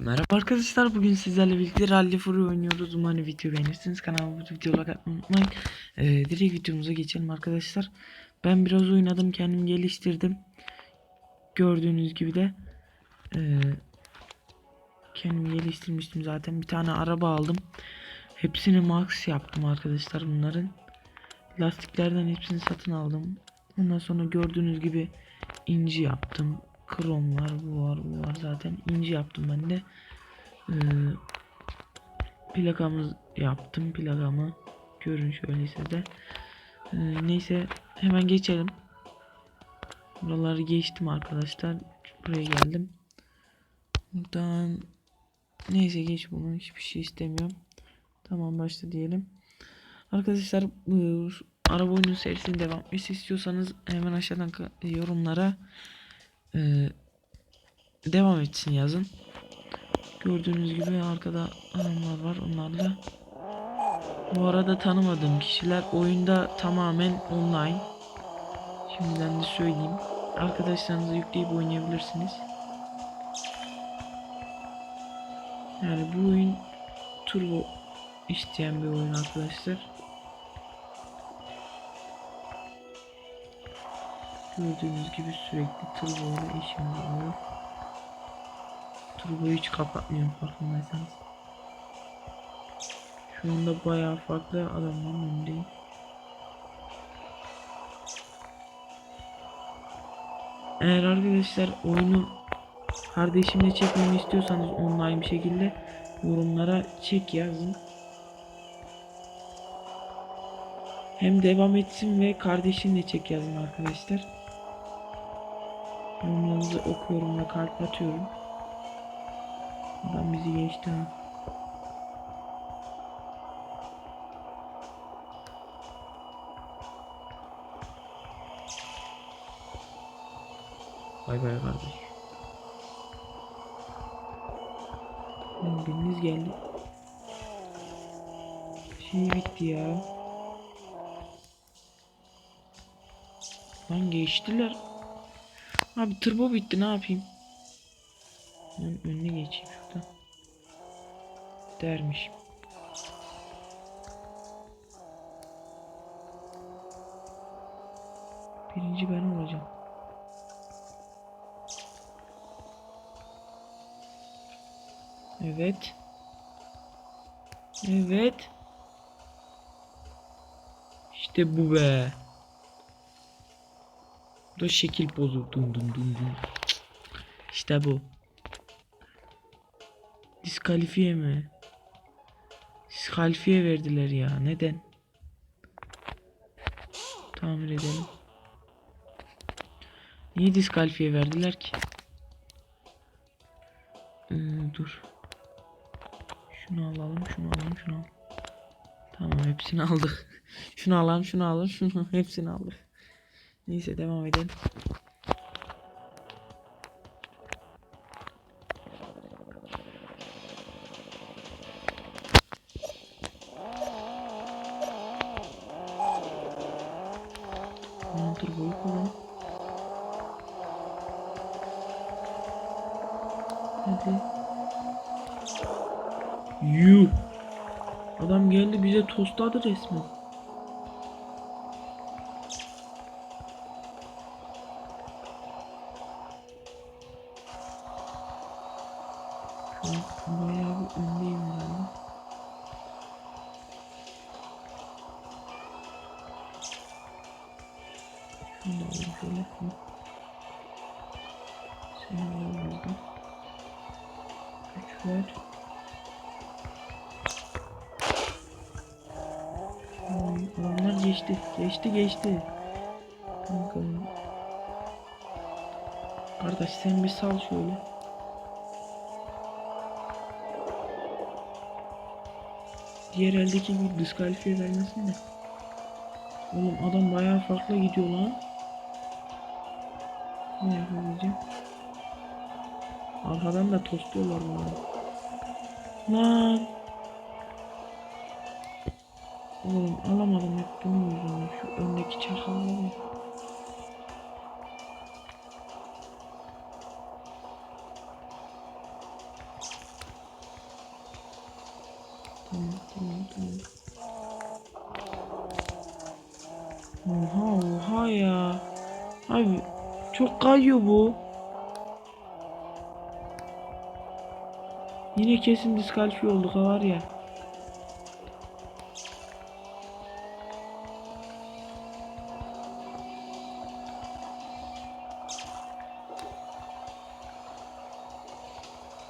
Merhaba arkadaşlar. Bugün sizlerle birlikte Rally Fury oynuyoruz. Umarım video beğenirsiniz. Kanalıma video like atmayı unutmayın. Ee, direkt videomuza geçelim arkadaşlar. Ben biraz oynadım. Kendimi geliştirdim. Gördüğünüz gibi de ee, kendimi geliştirmiştim zaten. Bir tane araba aldım. Hepsini max yaptım arkadaşlar bunların. Lastiklerden hepsini satın aldım. Ondan sonra gördüğünüz gibi inci yaptım. Krom var, bu var, bu var zaten. İnci yaptım ben de. Ee, plakamı yaptım. Plakamı görün şöyleyse de. Ee, neyse hemen geçelim. Buraları geçtim arkadaşlar. Buraya geldim. Buradan neyse geç bunu. Hiçbir şey istemiyorum. Tamam başla diyelim. Arkadaşlar bu araba oyunu serisinin devam istiyorsanız hemen aşağıdan yorumlara ee, devam etsin yazın. Gördüğünüz gibi arkada adamlar var. Onlar da bu arada tanımadığım kişiler oyunda tamamen online. Şimdiden de söyleyeyim. Arkadaşlarınızı yükleyip oynayabilirsiniz. Yani bu oyun turbo isteyen bir oyun arkadaşlar. Gördüğünüz gibi sürekli turbo işimiz oluyor. Turboyu hiç kapatmıyorum farkındaysanız. Şu anda bayağı farklı adamların önündeyim. Eğer arkadaşlar oyunu kardeşimle çekmemi istiyorsanız online bir şekilde yorumlara çek yazın. Hem devam etsin ve kardeşinle çek yazın arkadaşlar. Yorumlarınızı okuyorum ve kalp atıyorum. Adam bizi geçti ha. Bay bay kardeş. Biriniz geldi. Şey bitti ya. Lan geçtiler. Abi turbo bitti ne yapayım? Ben önüne geçeyim şuradan. Dermiş. Birinci ben olacağım. Evet. Evet. İşte bu be. Da şekil bozu. Dum dum dum dum. İşte bu. Diskalifiye mi? Diskalifiye verdiler ya. Neden? Tamir edelim. Niye diskalifiye verdiler ki? Ee, dur. Şunu alalım, şunu alalım, şunu alalım. Tamam hepsini aldık. şunu alalım, şunu alalım, şunu hepsini aldık. Neyse devam edelim. Tamam turboyu kullan. Hadi. Yuh. Adam geldi bize tostladı resmen. Bayağı bir öndeyim herhalde. Şunu da alayım şöyle. Buradan. Güç ver. Ay, Adamlar geçti. Geçti geçti. Kanka. Kardeş sen bir sal şöyle. Diğer eldeki gibi diskalifiye vermesin de. Oğlum adam bayağı farklı gidiyor lan. Ne yapabileceğim? Arkadan da tostluyorlar bana. Lan. Oğlum alamadım hep bunun yüzünden. Şu öndeki çakallar ya. Tamam tamam tamam. Oha oha ya. Abi çok kayıyor bu. Yine kesin diskalifiye olduk ha var ya.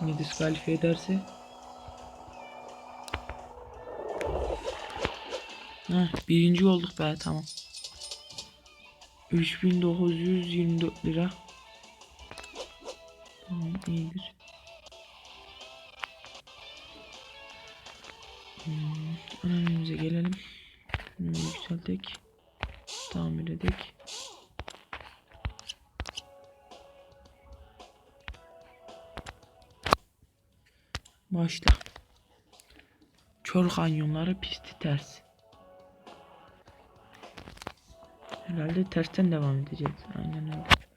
Yine diskalifiye ederse. Heh, birinci olduk be tamam. 3924 lira. Tamam iyidir. Hmm, menümüze gelelim. Bunu yükseltek. Tamir edek. Başla. Çöl kanyonları pisti ters. Herhalde tersten devam edeceğiz. Aynen öyle.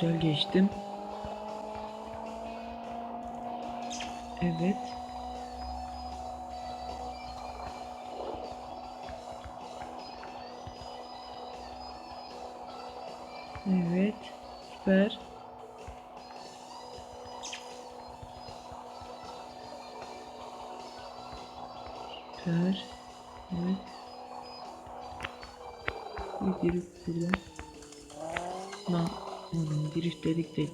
Güzel geçtim. Evet. Evet. Süper. Süper. Evet. Bir girip buradan. Lan oğlum drift dedik de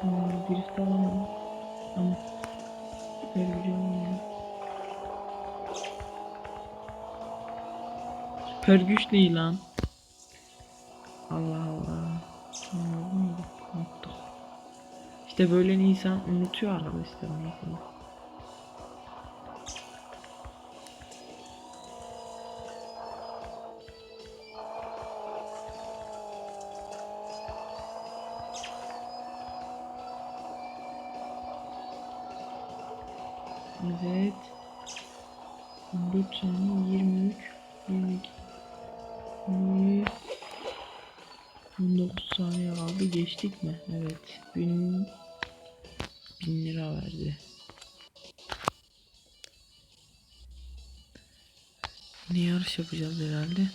Hmm, drift alamadım ama süper güzel oldu. Süper güç değil lan. İşte böyle insan unutuyor arkadaşlar. Mesela. Evet. 14 saniye 23 22 20 19 saniye kaldı. Geçtik mi? Evet. 1000 1000 lira verdi. Yine yarış yapacağız herhalde.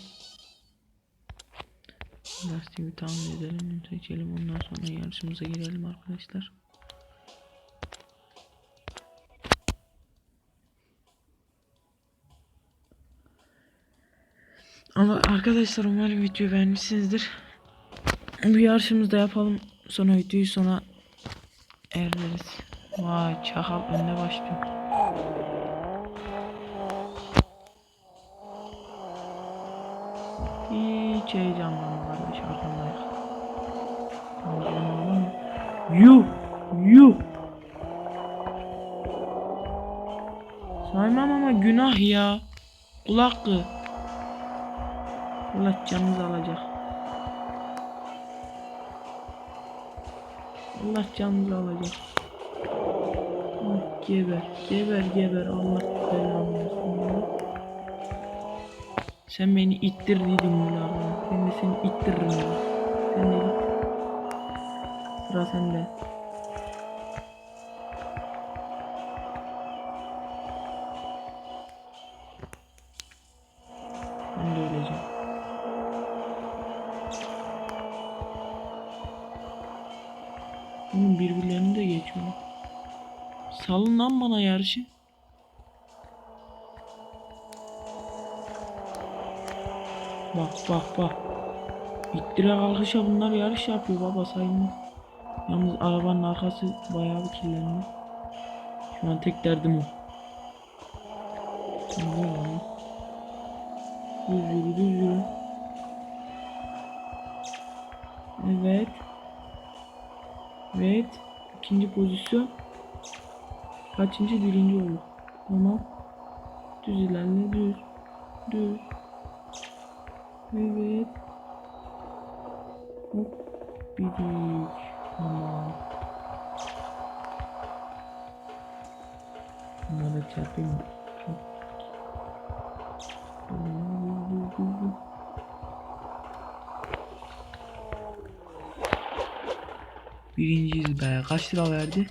Lastiği tamir edelim, seçelim. Ondan sonra yarışımıza girelim arkadaşlar. Ama arkadaşlar umarım videoyu beğenmişsinizdir. Bu yarışımızda yapalım. Sonra videoyu sona erdiririz. Vay çakal önde başlıyor. Hiç heyecanlanma kardeş arkandayız. Heyecanlanma. Yuh! Yuh! Saymam ama günah ya. Kul hakkı. Allah canınızı alacak. Allah canınızı alacak. Ah, Geber, geber, geber. Allah belanı versin. Sen beni ittirdiydin abi. Ben de seni ittiririm. Sen de git. Sıra sende. Salın lan bana yarışı. Bak bak bak. İttire kalkışa bunlar yarış yapıyor baba sayılmaz. Yalnız arabanın arkası bayağı bir kirlendi. Şu an tek derdim o. Düz yürü düz yürü. Evet. Evet. İkinci pozisyon. Kaçıncı? Birinci oldu. Tamam. Düz ilerle düz. Düz. Evet. Hop. Bidik. Tamam. Bunlara çarpayım mı? Hop. Düz, düz, düz, düz. Birinciyiz be. Kaç lira verdi?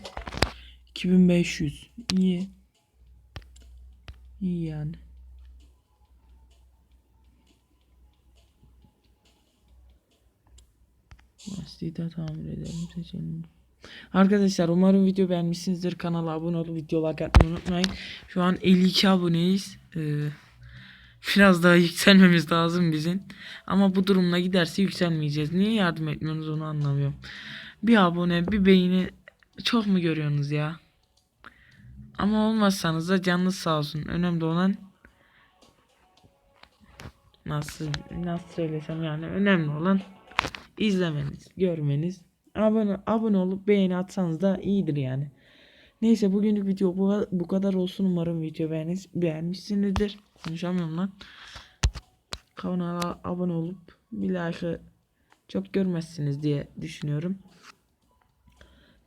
2500. İyi. İyi yani. Lastiği tamir edelim seçelim. Arkadaşlar umarım video beğenmişsinizdir. Kanala abone olup videolar atmayı unutmayın. Şu an 52 aboneyiz. Ee, biraz daha yükselmemiz lazım bizim. Ama bu durumla giderse yükselmeyeceğiz. Niye yardım etmiyorsunuz onu anlamıyorum. Bir abone bir beğeni çok mu görüyorsunuz ya? Ama olmazsanız da canınız sağ olsun. Önemli olan nasıl nasıl söylesem yani önemli olan izlemeniz, görmeniz. Abone abone olup beğeni atsanız da iyidir yani. Neyse bugünlük video bu, bu kadar olsun. Umarım video beğeniz, beğenmişsinizdir. Konuşamıyorum lan. Kanala abone olup bir like'ı çok görmezsiniz diye düşünüyorum.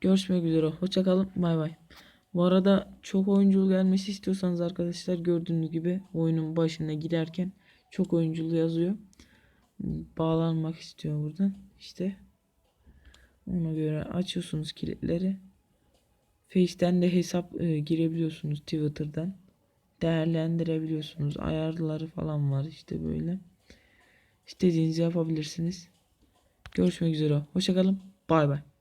Görüşmek üzere. Hoşçakalın. Bay bay. Bu arada çok oyunculu gelmesi istiyorsanız arkadaşlar gördüğünüz gibi oyunun başına giderken çok oyunculu yazıyor. Bağlanmak istiyor buradan. İşte ona göre açıyorsunuz kilitleri. Face'ten de hesap e, girebiliyorsunuz Twitter'dan. Değerlendirebiliyorsunuz. Ayarları falan var işte böyle. İstediğinizi yapabilirsiniz. Görüşmek üzere. Hoşçakalın. Bay bay.